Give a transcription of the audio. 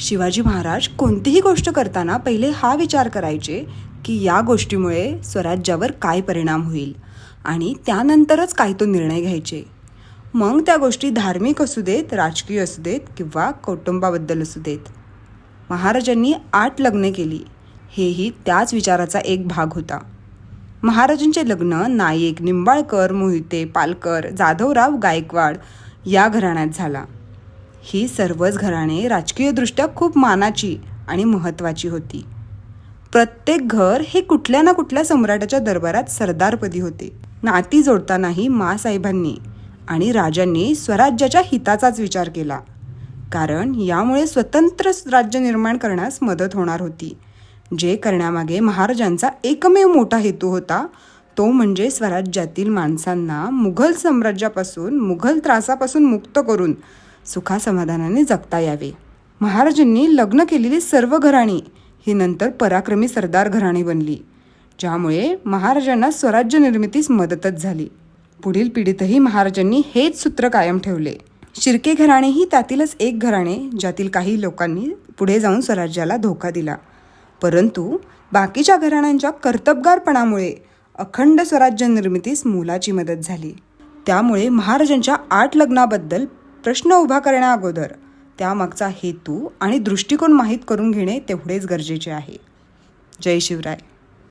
शिवाजी महाराज कोणतीही गोष्ट करताना पहिले हा विचार करायचे की या गोष्टीमुळे स्वराज्यावर काय परिणाम होईल आणि त्यानंतरच काय तो निर्णय घ्यायचे. मग त्या गोष्टी धार्मिक असू देत राजकीय असू देत किंवा कौटुंबाबद्दल असू देत. महाराजांनी आठ लग्ने केली. हेही त्याच विचाराचा एक भाग होता. महाराजांचे लग्न नाईक निंबाळकर मोहिते पालकर जाधवराव गायकवाड या घराण्यात झाला. ही सर्वच घराणे राजकीयदृष्ट्या खूप मानाची आणि महत्त्वाची होती. प्रत्येक घर हे कुठल्या ना कुठल्या सम्राटाच्या दरबारात सरदारपदी होते. नाती जोडतानाही मासाहेबांनी आणि राजांनी स्वराज्याच्या हिताचाच विचार केला. कारण यामुळे स्वतंत्र राज्य निर्माण करण्यास मदत होणार होती. जे करण्यामागे महाराजांचा एकमेव मोठा हेतू होता तो म्हणजे स्वराज्यातील माणसांना मुघल साम्राज्यापासून मुघल त्रासापासून मुक्त करून सुखासमाधानाने जगता यावे. महाराजांनी लग्न केलेली सर्व घराणी ही नंतर पराक्रमी सरदार घराणी बनली ज्यामुळे महाराजांना स्वराज्य निर्मितीस मदतच झाली. पुढील पिढीतही महाराजांनी हेच सूत्र कायम ठेवले. शिर्के घराणे ही त्यातीलच एक घराणे ज्यातील काही लोकांनी पुढे जाऊन स्वराज्याला धोका दिला. परंतु बाकीच्या घराण्यांच्या कर्तबगारपणामुळे अखंड स्वराज्य निर्मितीस मोलाची मदत झाली. त्यामुळे महाराजांच्या आठ लग्नाबद्दल प्रश्न उभा करण्याअगोदर त्यामागचा हेतू आणि दृष्टिकोन माहीत करून घेणे तेवढेच गरजेचे आहे. जय शिवराय.